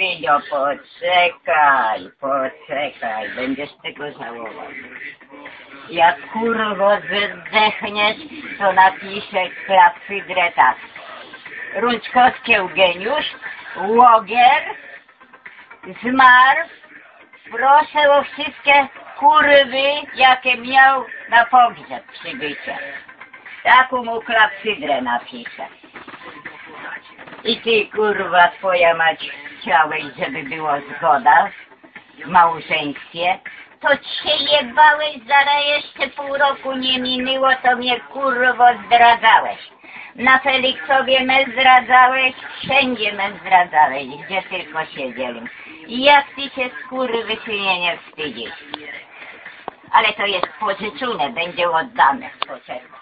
Filio, poczekaj, poczekaj, będziesz tego żałował. Jak kurwo zdechniesz, to napiszę klapsydrę tak. Rączkowski Eugeniusz, Łogier, zmarł, proszę o wszystkie kurwy, jakie miał na pogrzeb przybycie. Taką mu klapsydrę napiszę. I ty, kurwa, twoja mać, chciałeś, żeby było zgoda w małżeństwie, to cię jebałeś, zaraz jeszcze pół roku nie minęło, to mnie kurwo zdradzałeś. Na Feliksowie me zdradzałeś, wszędzie me zdradzałeś, gdzie tylko siedzieli. I jak ty się skurwy nie wstydzisz. Ale to jest pożyczone, będzie oddane. Poczekaj.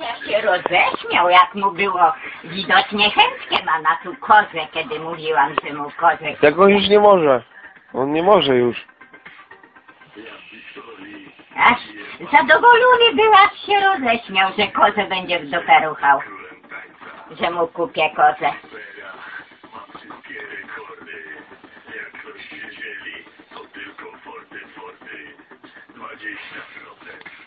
Jak się roześmiał, jak mu było widocznie chętnie ma na tu kozę, kiedy mówiłam, że mu kozę... Jak on już nie może. On nie może już. Aż zadowolony był, aż się roześmiał, że kozę będzie w dupę ruchał. Że mu kupię kozę. Jak ktoś siedzieli, to tylko forty, forty. 20% pobieram tutaj